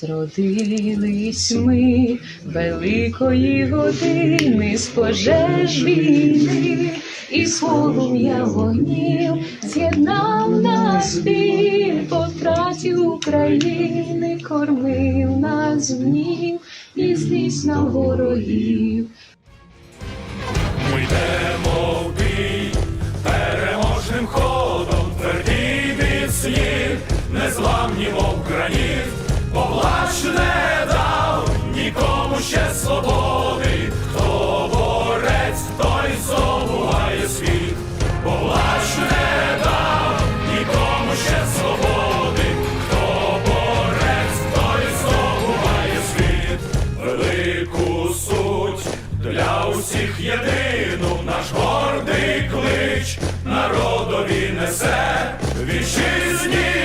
Зродились ми великої години з пожеж війни, і полум'я вогнів з'єднав нас біль по втраті України, кормив нас гнів і злість на ворогів. Ми йдемо в переможним ходом, тверді від слів, незламні, мов граніт, поплач не дав нікому ще свободи, хто борець, той здобуває світ, поплач не дав нікому ще свободи, хто борець, той здобуває світ, велику суть для усіх єдину. Наш гордий клич, народові несе. Вітчизні.